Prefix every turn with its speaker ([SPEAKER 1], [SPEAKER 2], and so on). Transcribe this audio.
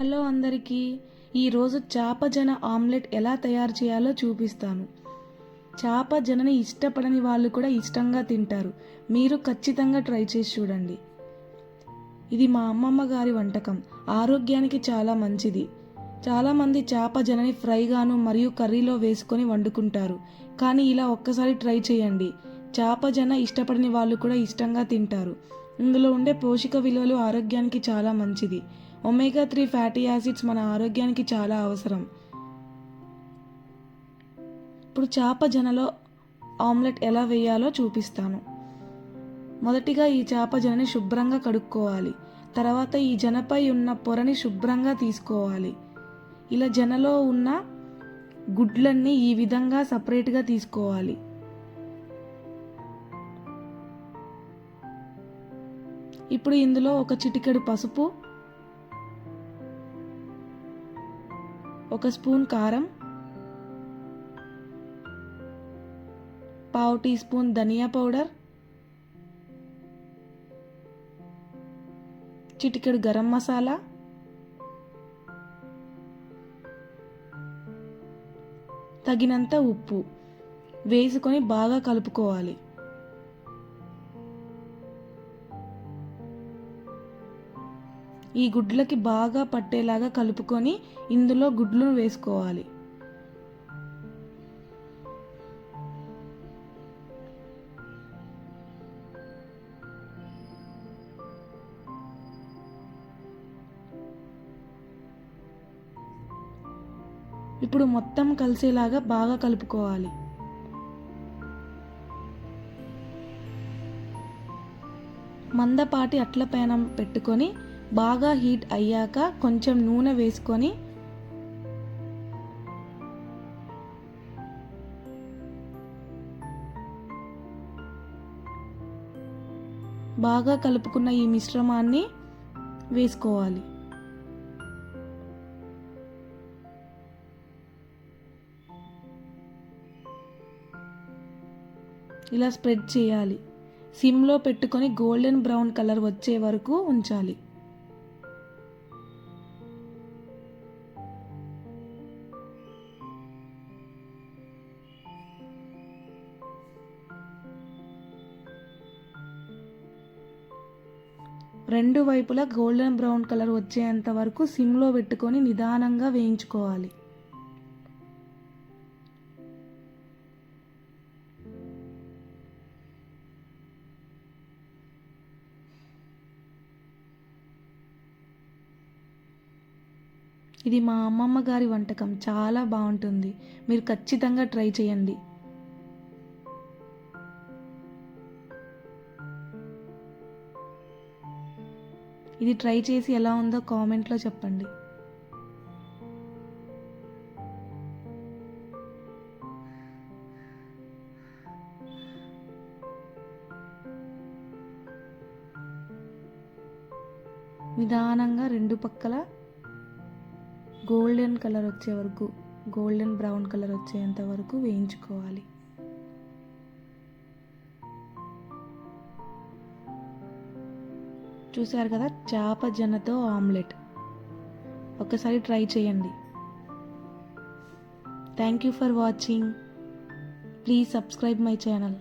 [SPEAKER 1] Hello అందరికీ ఈరోజు చేప జన ఆమ్లెట్ ఎలా తయారు చేయాలో చూపిస్తాను. చేప జనని ఇష్టపడని వాళ్ళు కూడా ఇష్టంగా తింటారు. మీరు ఖచ్చితంగా ట్రై చేసి చూడండి. ఇది మా అమ్మమ్మ గారి వంటకం. ఆరోగ్యానికి చాలా మంచిది. చాలామంది చేప జనని ఫ్రైగాను మరియు కర్రీలో వేసుకొని వండుకుంటారు. కానీ ఇలా ఒక్కసారి ట్రై చేయండి. చేపజన ఇష్టపడని వాళ్ళు కూడా ఇష్టంగా తింటారు. ఇందులో ఉండే పోషక విలువలు ఆరోగ్యానికి చాలా మంచిది. ఒమేగా త్రీ ఫ్యాటీ యాసిడ్స్ మన ఆరోగ్యానికి చాలా అవసరం. ఇప్పుడు చేప జనలో ఆమ్లెట్ ఎలా వేయాలో చూపిస్తాను. మొదటిగా ఈ చేప జనని శుభ్రంగా కడుక్కోవాలి. తర్వాత ఈ జనపై ఉన్న పొరని శుభ్రంగా తీసుకోవాలి. ఇలా జనలో ఉన్న గుడ్లన్నీ ఈ విధంగా సపరేట్గా తీసుకోవాలి. ఇప్పుడు ఇందులో ఒక చిటికెడు పసుపు ఒక స్పూన్ కారం పావు టీ స్పూన్ ధనియా పౌడర్ చిటికెడు గరం మసాలా తగినంత ఉప్పు వేసుకొని బాగా కలుపుకోవాలి. ఈ గుడ్లకి బాగా పట్టేలాగా కలుపుకొని ఇందులో గుడ్లను వేసుకోవాలి. ఇప్పుడు మొత్తం కలిసేలాగా బాగా కలుపుకోవాలి. మందపాటి అట్ల పేనం పెట్టుకొని బాగా హీట్ అయ్యాక కొంచెం నూనె వేసుకొని బాగా కలుపుకున్న ఈ మిశ్రమాన్ని వేసుకోవాలి. ఇలా స్ప్రెడ్ చేయాలి. సిమ్లో పెట్టుకొని గోల్డెన్ బ్రౌన్ కలర్ వచ్చే వరకు ఉంచాలి. రెండు వైపులా గోల్డెన్ బ్రౌన్ కలర్ వచ్చేంత వరకు సిమ్లో పెట్టుకొని నిదానంగా వేయించుకోవాలి. ఇది మా అమ్మమ్మ గారి వంటకం. చాలా బాగుంటుంది. మీరు ఖచ్చితంగా ట్రై చేయండి. ఇది ట్రై చేసి ఎలా ఉందో కామెంట్లో చెప్పండి. నిదానంగా రెండు పక్కల గోల్డెన్ కలర్ వచ్చే వరకు గోల్డెన్ బ్రౌన్ కలర్ వచ్చేంత వరకు వేయించుకోవాలి. చూశారు కదా చేప జనతో ఆమ్లెట్. ఒకసారి ట్రై చేయండి. Thank you for watching please subscribe my channel